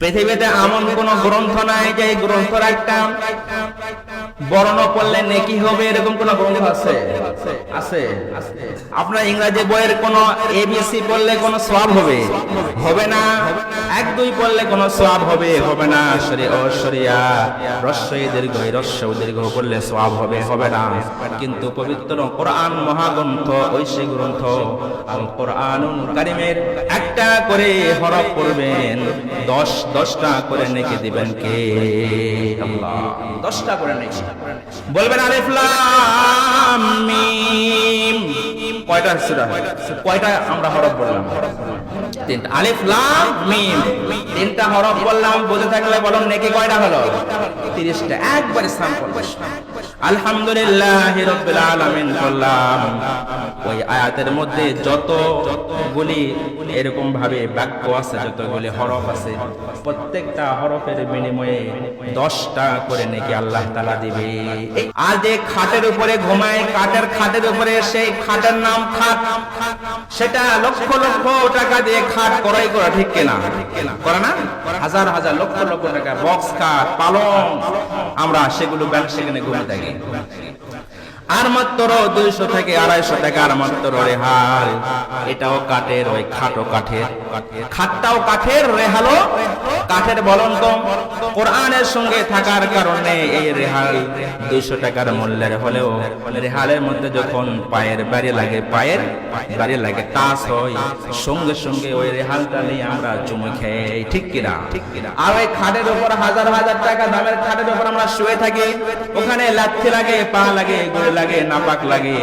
পৃথিবীতে এমন কোন গ্রন্থ নাই যে এই গ্রন্থর একটা বর্ণ পড়লে নেকি হবে, এরকম কোন গ্রন্থ আছে? আছে। আপনার ইংরাজি বইয়ের কোন এবিসি পড়লে কোন সওয়াব হবে? হবে না। এক দুই পড়লে কোন সওয়াব হবে? হবে না। সরি ও সরিয়া রস্যই দীর্ঘ রস্য দীর্ঘ পড়লে সওয়াব হবে হবে না। কিন্তু পবিত্র কোরআন মহাগ্রন্থ ঐশী গ্রন্থ আল কোরআনুল কারিমের একটা করে হরফ করবেন দশ দশটা করে নেকি দিবেন কে? দশটা করে নেকি। বলবেন আরে লাম মিম। কয়টা সূরা? কয়টা আমরা হরফ বললাম? তিনটা আলিফ লাম মিম। তিনটা হরফ বললাম, বুঝে থাকলে বলুন নেকি কয়টা হলো? 30টা একবারে রাব্বিল আলামিন বললাম, ওই আয়াতের মধ্যে যতগুলি এরকম ভাবে বাক্য আছে, যতগুলি হরফ আছে, প্রত্যেকটা হরফের বিনিময়ে দশটা করে নাকি আল্লাহ তালা দিবে। আর যে খাটের উপরে ঘুমায়, কাঠের খাটের উপরে সেই খাটের নাম খাট, সেটা লক্ষ লক্ষ টাকা দিয়ে খাট করাই করা, ঠিক কেনা? করে না? হাজার হাজার লক্ষ লক্ষ টাকা বক্স খাট পালং। আমরা সেগুলো ব্যাংক সেখানে ঘুরে থাকি। আর মাত্র দুইশো থেকে আড়াইশো টাকার মাত্র রেহাল। এটাও কাঠের ওই খাটো কাঠের। খাটটাও কাঠের, রেহালও কাঠের বলন কম কোরআনের সঙ্গে থাকার কারণে এই রেহাল দুইশো টাকার মূল্যের হলেও রেহালের মধ্যে যখন পায়ের বাড়ি লাগে, পায়ের বাড়ি লাগে, তাস হয়। সঙ্গে সঙ্গে ওই রেহালটা নিয়ে আমরা চুমু খেয়ে ঠিক কিনা ঠিক কিনা? আর ওই খাটের উপর হাজার হাজার টাকা দামের খাটের উপর আমরা শুয়ে থাকি। ওখানে লাথি লাগে, পা লাগে গোড়ে লাগে, নাপাক লাগে,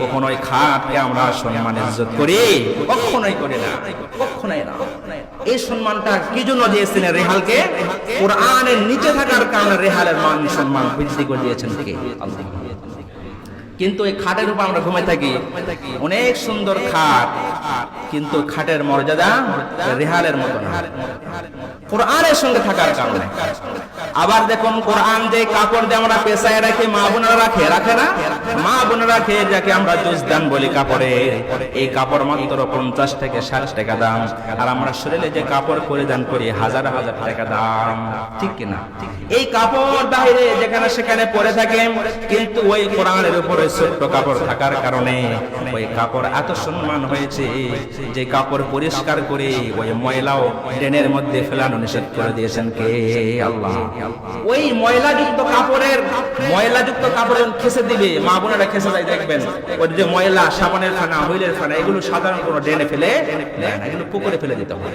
কখনোই খাটকে আমরা সম্মান ইজ্জত করি, কখনোই করি না, কখনোই না। এই সম্মানটা কি জন্য দিয়েছেন রেহালকে? কোরআনের নিচে থাকার কারণে রেহালের মান সম্মান বৃদ্ধি করে দিয়েছেন কে? আল্লাহ। কিন্তু এই খাটের উপর আমরা ঘুমাই থাকি। অনেক সুন্দর খাট, কিন্তু খাটের মর্যাদা রেহালের মতো না। কোরআনের সঙ্গে থাকার কারণে। আবার দেখুন, কোরআন যে কাপড় দিয়ে আমরা পেশায় রাখি, মা বোনেরা রাখে রাখে না? মা বোনেরা রাখে যাকে আমরা জুস জুজদান বলি কাপড়ে। এই কাপড় মাত্র পঞ্চাশ থেকে ষাট টাকা দাম। আর আমরা শরীরে যে কাপড় পরিধান করি, হাজার হাজার টাকা দাম। ঠিক কিনা? এই কাপড় বাইরে যেখানে সেখানে পরে থাকে কিন্তু ওই কোরআনের উপরে ছোট্ট কাপড় থাকার কারণে ওই কাপড় এত সম্মান হয়েছে যে কাপড় পরিষ্কার করে ওই ময়লাও ড্রেনের মধ্যে ফেলানো নিষেধ করে দিয়েছেন কে? আল্লাহ। ওই ময়লাযুক্ত কাপড়ের, ময়লাযুক্ত কাপড় খেসে দিবে, মা বোনেরা খেসে দেয় দেখবেন। ওই যে ময়লা, সাবানের ফানা, হুইলের ফানা, এগুলো সাধারণ কোনো ড্রেনে ফেলে এগুলো পুকুরে ফেলে দিতে হবে।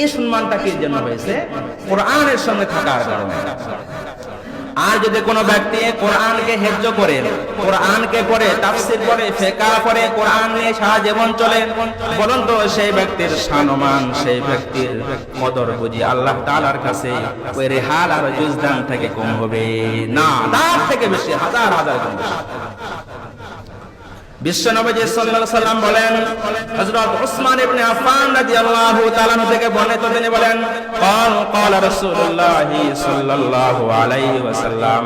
এই সম্মানটা কি জন্য হয়েছে? কোরআনের সঙ্গে থাকার কারণে। আর যদি কোনো ব্যক্তি কোরআনকে হেজ্য করে, কোরআনকে পড়ে, তাফসির পড়ে ফেকা করে, কোরআন নিয়ে সারা জীবন চলে, বলুন তো সেই ব্যক্তির সম্মান সেই ব্যক্তির কদর বুঝি আল্লাহ তাআলার কাছে ওই রেহাল আর জুজদান থেকে কম হবে। না, তার থেকে বেশি হাজার হাজার গুণ বেশি। বিশ্বনবী সাল্লাল্লাহু আলাইহি সাল্লাম বলেন হযরত উসমান ইবনে আফফান রাদিয়াল্লাহু তাআলা থেকে বর্ণিত তিনি বলেন قال قال رسول الله صلى الله عليه وسلم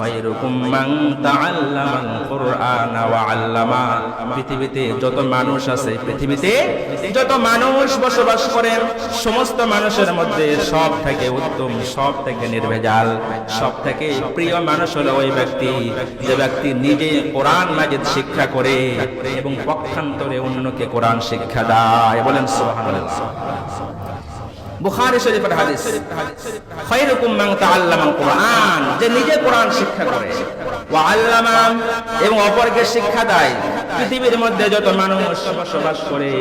خيركم من تعلم القرآن وعلم পৃথিবীতে যত মানুষ আছে পৃথিবীতে যত মানুষ বসবাস করেন সমস্ত মানুষের মধ্যে সব থেকে উত্তম সব থেকে নির্ভেজাল সব থেকে প্রিয় মানুষ হলো ওই ব্যক্তি যে ব্যক্তি নিজে কোরআন মাজিদ শিক্ষা করে এবং পক্ষান্তরে অন্যকে কোরআন শিক্ষা দেয়। বলেন সুবহানাল্লাহ। বুখারী শরীফের হাদিস। খায়রুকুম মান তাআল্লামা কোরআন। যে নিজে কোরআন শিক্ষা করে ওয়া আল্লামা এবং অপরকে শিক্ষা দেয়। পৃথিবীর মধ্যে যত মানুষ বসবাস করে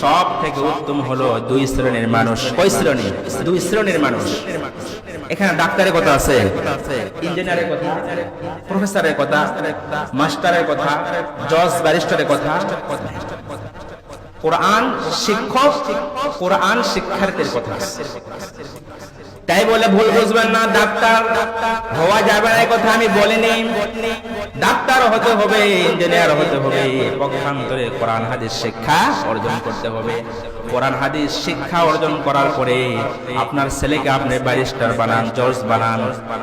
সব থেকে উত্তম হলো দুই শ্রেণির মানুষ। কয় শ্রেণি? দুই শ্রেণির মানুষ। এখানে ডাক্তারের কথা আছে ইঞ্জিনিয়ারের কথা প্রফেসরের কথা মাস্টারের কথা জজ ব্যারিস্টারের কথা। কোরআন শিক্ষক, কোরআন শিক্ষার্থীর কথা তাই বলে ভুল বুঝবেন না, ডাক্তার। হওয়া যাবে না কথা আমি বলিনি। ডাক্তার হতে হবে ইঞ্জিনিয়ার হতে হবে, পক্ষান্তরে কোরআন, হাদিস, শিক্ষা অর্জন করতে হবে। কোরআন হাদিস শিক্ষা অর্জন করার পরে আপনার ছেলেকে আপনি ব্যারিস্টার বানান, জজ বানান,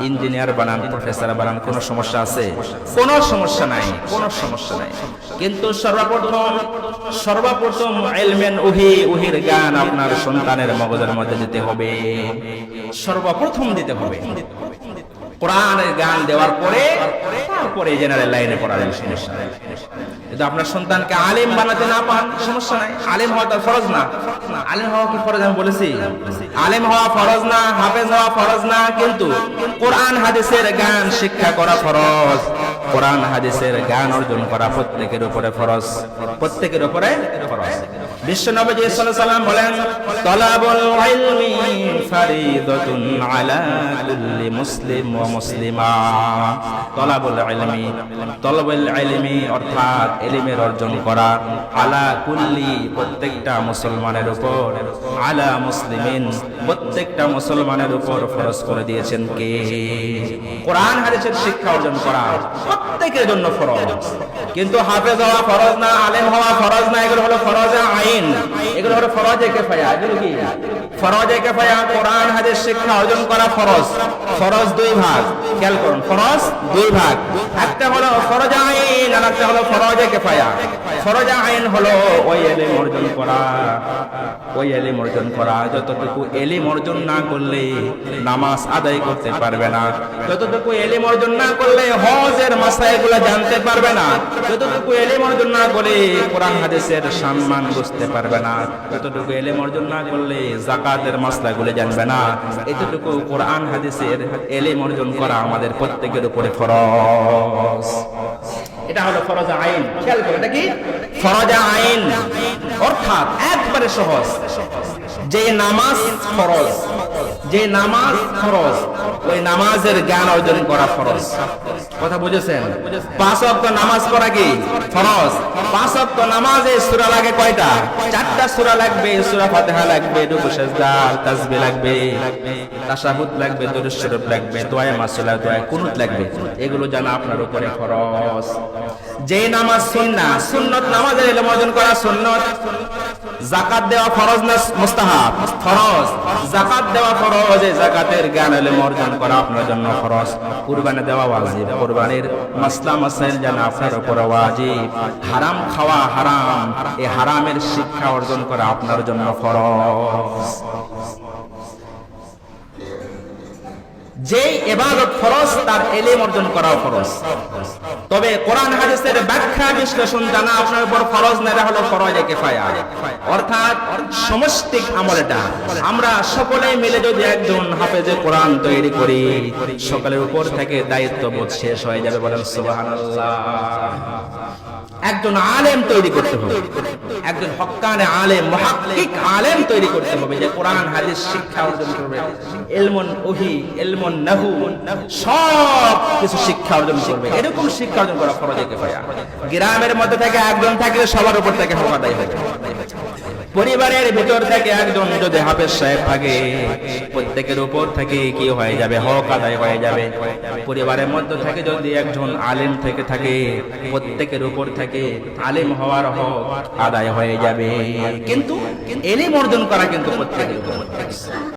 ইঞ্জিনিয়ার বানান, প্রফেসর বানান, কোনো সমস্যা আছে? কোনো সমস্যা নাই, কোনো সমস্যা নাই। কিন্তু সর্বপ্রথম সর্বপ্রথম এলমেন উহি, উহির জ্ঞান আপনার সন্তানের মগজের মধ্যে দিতে হবে। সর্বপ্রথম দিতে হবে। কোরআনের গান দেওয়ার পরে, তারপরে জেনারেল লাইনে পড়াবেন সমস্যা নাই। কিন্তু আপনার সন্তানকে আলেম বানাতে না পান, সমস্যা নাই। আলেম হওয়া তার ফরজ না। আলেম হওয়া কি ফরজ আমি বলেছি? আলেম হওয়া ফরজ না, হাফেজ হওয়া ফরজ না, কিন্তু কোরআন, হাদিসের গান শিক্ষা করা ফরজ। কোরআন, হাদিসের জ্ঞান অর্জন করা প্রত্যেকের উপরে ফরজ। প্রত্যেকের উপরে ফরজ। সাল্লাম বলেন, তলাবুল ইলমি ফারিদাতুন আলা কুল্লি মুসলিম ওয়া মুসলিমা। তলাবুল ইলমি, তলবুল ইলমি অর্থাৎ ইলমের অর্জন করা আলা কুল্লি প্রত্যেকটা মুসলমানের উপর, আলা মুসলিমিন প্রত্যেকটা মুসলমানের উপর ফরজ করে দিয়েছেন কে? কোরআন, হাদিসের শিক্ষা অর্জন করা প্রত্যেকের জন্য ফরজ। কিন্তু হাফেজ হওয়া ফরজ না, আলেম হওয়া ফরজ না, এগুলো হলো ফরজ আইন। এগুলো হলো ফরজে কেফায়া এগুলো কি? কোরআন, হাদিস, শিক্ষা অর্জন করা ফরজ। ফরজ দুই ভাগ। ফরজ দুই ভাগ। একটা হলো ফরজ আইন একটা হলো, ফরজে কেফায়া। ফরজ আইন হলো ওই এলিম অর্জন করা। ওই এলিম অর্জন করা, যতটুকু এলিম অর্জন না করলে নামাজ আদায় করতে পারবে না। যতটুকু এলিম অর্জন না করলে হজের মাসাইগুলো জানতে পারবে না। যতটুকু এলিম অর্জন না করে কোরআন হাদিসের সম্মান বুঝতে পারবে না। যতটুকু এলিম অর্জন না করলে জাকাতের মাসলাগুলো জানবে না। এতটুকু কোরআন হাদিসের এলিম অর্জন করা আমাদের প্রত্যেকের উপরে ফরজ। এটা হলো ফরজ আইন। খেয়াল করো, এটা কি? ফরজ আইন। অর্থাৎ একবারে সহজ। যে নামাজ ফরজ। যে নামাজ ফরজ, ওই নামাজের জ্ঞান অর্জন করা ফরজ। কথা বুঝেছেন? পাঁচ অক্ত নামাজ পড়া কি? ফরজ। পাঁচ অক্ত নামাজে সূরা লাগে কয়টা? চারটা সূরা লাগবে, সূরা ফাতিহা লাগবে, রুকু, সিজদা, তাসবিহ লাগবে, তাশাহুদ লাগবে, দরুদ লাগবে, দোয়া মাসুলা, দোয়া কুনুত লাগবে। এগুলো জানা আপনার উপরে ফরজ। যে নামাজ সুন্নাহ সুন্নত নামাজের ইলম অর্জন করা সুন্নত। জাকাত দেওয়া ফরজ না মুস্তাহাব? ফরজ। জাকাত দেওয়া ফরজ এই জাকাতের জ্ঞান এলেম অর্জন করা আপনার জন্য খরচ কুরবানি দেওয়া ওয়াজিব। কুরবানির মাসলা মাসাইল জানা আপনার উপর ওয়াজিব। হারাম খাওয়া হারাম। এই হারামের শিক্ষা অর্জন করা আপনার জন্য ফরজ। যে এবাদত ফরজ, তার এলেম অর্জন করাও ফরজ। তবে কোরআন হাদিসের ব্যাখ্যা, বিশ্লেষণ জানা আপনার উপর ফরজ না হলো ফরজে কেফায়া। অর্থাৎ সমষ্টিক আমলটা আমরা সকলে মিলে যদি একজন হাফেজে কোরআন তৈরি করি, সকলের উপর থেকে দায়িত্ববোধ শেষ হয়ে যাবে বলেন সুবহানাল্লাহ। একজন আলেম তৈরি করতে হবে। একজন হকানে আলেম মহাকিক আলেম তৈরি করতে হবে যে কোরআন, হাদিস, শিক্ষা অর্জন করবে। এলমন ওহি এলমন নাহু, সব কিছু শিক্ষা অর্জন করবে। এরকম শিক্ষা অর্জন করা ফরজ কেফায়া গ্রামের মধ্যে থেকে একজন থাকলে সবার উপর থেকে হওয়া দায়ী হবে পরিবারের ভিতর থেকে একজন যদি হাফেজ সাহেব থাকে, প্রত্যেকের উপর থেকে কি হয়ে যাবে? হক আদায় হয়ে যাবে। পরিবারের মধ্যে থেকে যদি একজন আলেম থেকে থাকে, প্রত্যেকের উপর থেকে আলেম হওয়ার হক আদায় হয়ে যাবে। কিন্তু এলিম অর্জন করা কিন্তু প্রত্যেকের উপর।